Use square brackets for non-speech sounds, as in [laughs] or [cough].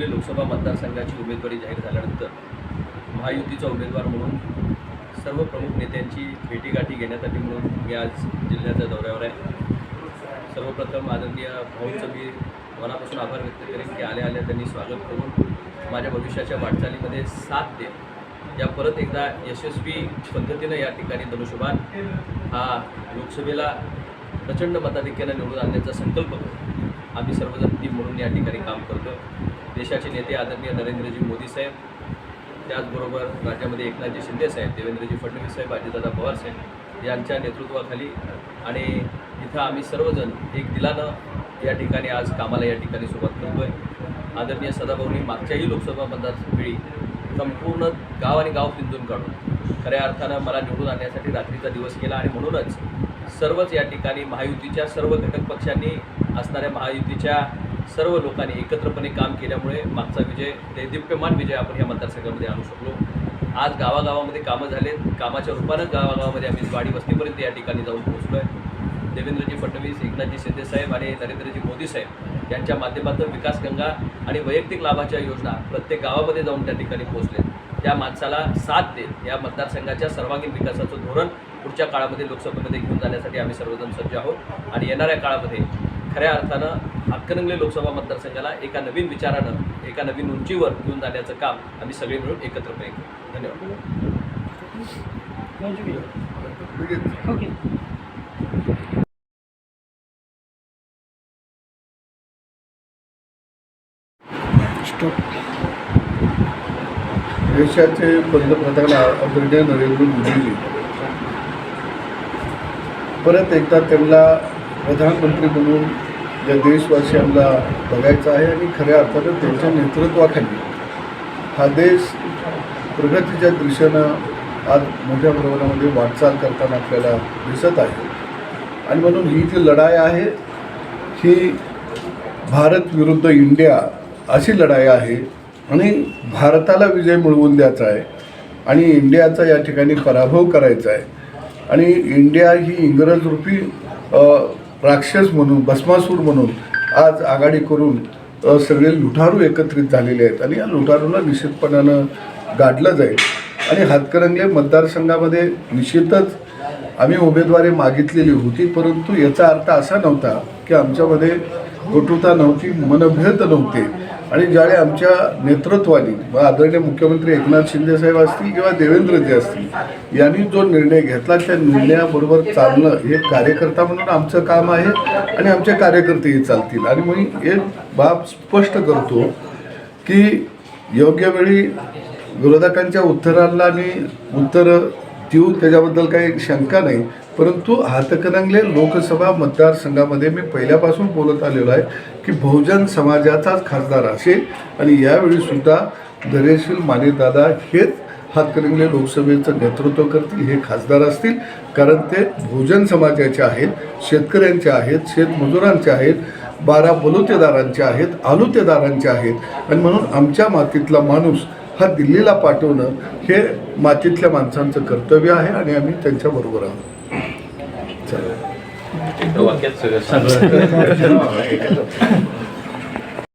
हातकणंगले लोकसभा मतदारसंघाची उमेदवारी जाहीर झाल्यानंतर महायुतीचा उमेदवार म्हणून सर्व प्रमुख नेत्यांची भेटीगाठी घेण्यासाठी म्हणून मी आज जिल्ह्याच्या दौऱ्यावर आहे. सर्वप्रथम आदरणीय भाऊंचं मी मनापासून आभार व्यक्त करेन की आल्या आल्या त्यांनी स्वागत करून माझ्या भविष्याच्या वाटचालीमध्ये साथ दे या परत एकदा यशस्वी पद्धतीनं या ठिकाणी धनुष्यबाण हा लोकसभेला प्रचंड मताधिक्यानं निवडून आणण्याचा संकल्प आम्ही सर्वजण टीम म्हणून या ठिकाणी काम करतो देशाचे नेते आदरणीय नरेंद्रजी मोदी साहेब त्याचबरोबर राज्यामध्ये एकनाथजी शिंदे साहेब देवेंद्रजी फडणवीस साहेब अजितदादा पवार साहेब यांच्या नेतृत्वाखाली आणि इथं आम्ही सर्वजण एक दिलानं या ठिकाणी आज कामाला या ठिकाणी सुरुवात करतो आहे आदरणीय सदाभाऊनी मागच्याही लोकसभा मतदारवेळी संपूर्ण गाव आणि गाव पिंजून काढून. खऱ्या अर्थानं मला निवडून आणण्यासाठी रात्रीचा दिवस केला आणि म्हणूनच सर्वच या ठिकाणी महायुतीच्या सर्व घटक पक्षांनी असणाऱ्या महायुतीच्या सर्व लोकांनी एकत्रपणे काम केल्यामुळे मागचा विजय देदीप्यमान विजय आपण या मतदारसंघामध्ये आणू शकलो. आज गावागावामध्ये कामं झालेत. कामाच्या रूपानं गावागावामध्ये आम्ही वाडी वस्तीपर्यंत या ठिकाणी जाऊन पोहोचलो आहे देवेंद्रजी फडणवीस एकनाथजी शिंदे साहेब आणि नरेंद्रजी मोदी साहेब. यांच्या माध्यमातून विकास गंगा आणि वैयक्तिक लाभाच्या योजना प्रत्येक गावामध्ये जाऊन त्या ठिकाणी पोहोचले त्या माणसाला साथ देत या मतदारसंघाच्या सर्वांगीण विकासाचं धोरण पुढच्या काळामध्ये लोकसभेमध्ये घेऊन जाण्यासाठी आम्ही सर्वजण सज्ज आहोत. आणि येणाऱ्या काळामध्ये खऱ्या अर्थानं हातकणंगले लोकसभा मतदारसंघाला एका नवीन विचारानं एका नवीन उंचीवर घेऊन जाण्याचं काम आम्ही सगळे मिळून एकत्रपणे करू. धन्यवाद. देशाचे पंतप्रधान आदरणीय नरेंद्र मोदीजी. परत एकदा त्यांना प्रधानमंत्री म्हणून या देशवासियांना बघायचं आहे आणि खऱ्या अर्थानं त्यांच्या नेतृत्वाखाली हा देश प्रगतीच्या दिशेनं आज मोठ्या प्रमाणामध्ये वाटचाल करताना आपल्याला दिसत आहे. आणि म्हणून ही जी लढाई आहे ही भारत विरुद्ध इंडिया अशी लढाई आहे आणि भारताला विजय मिळवून द्यायचा आहे आणि इंडियाचा या ठिकाणी पराभव करायचा आहे. आणि इंडिया ही इंग्रज रूपी राक्षस म्हणून भस्मासूर म्हणून आज आघाडी करून सगळे लुटारू एकत्रित झालेले आहेत आणि या लुटारूला निश्चितपणानं गाडलं जाईल. आणि हातकरंगले मतदारसंघामध्ये निश्चितच आम्ही उमेदवारी मागितलेली होती परंतु याचा अर्थ असा नव्हता की आमच्यामध्ये कटुता नव्हती मनभेद नव्हते. आणि ज्यावेळी आमच्या नेतृत्वाने व आदरणीय मुख्यमंत्री एकनाथ शिंदे साहेब असतील किंवा देवेंद्रजी असतील यांनी जो निर्णय घेतला त्या निर्णयाबरोबर चालणं हे कार्यकर्ता म्हणून आमचं काम आहे आणि आमचे कार्यकर्तेही चालतील. आणि मी एक बाब स्पष्ट करतो की योग्य वेळी विरोधकांच्या उत्तरांना आणि उत्तरं देऊ त्याच्याबद्दल काही शंका नाही. परंतु हातकणंगले लोकसभा मतदारसंघामध्ये मी पहिल्यापासून बोलत आलेलो आहे की बहुजन समाजाचाच खासदार असेल आणि यावेळीसुद्धा दरेशील धैर्यशील मानेदादा हेच हातकणंगले लोकसभेचं नेतृत्व करतील हे खासदार असतील. कारण ते बहुजन समाजाचे आहेत शेतकऱ्यांचे आहेत शेतमजुरांचे आहेत बारा बलुतेदारांचे आहेत आलुतेदारांचे आहेत. आणि म्हणून आमच्या मातीतला माणूस हा दिल्लीला पाठवणं हे मातीतल्या माणसांचं कर्तव्य आहे आणि आम्ही त्यांच्याबरोबर आहोत. चला. [laughs]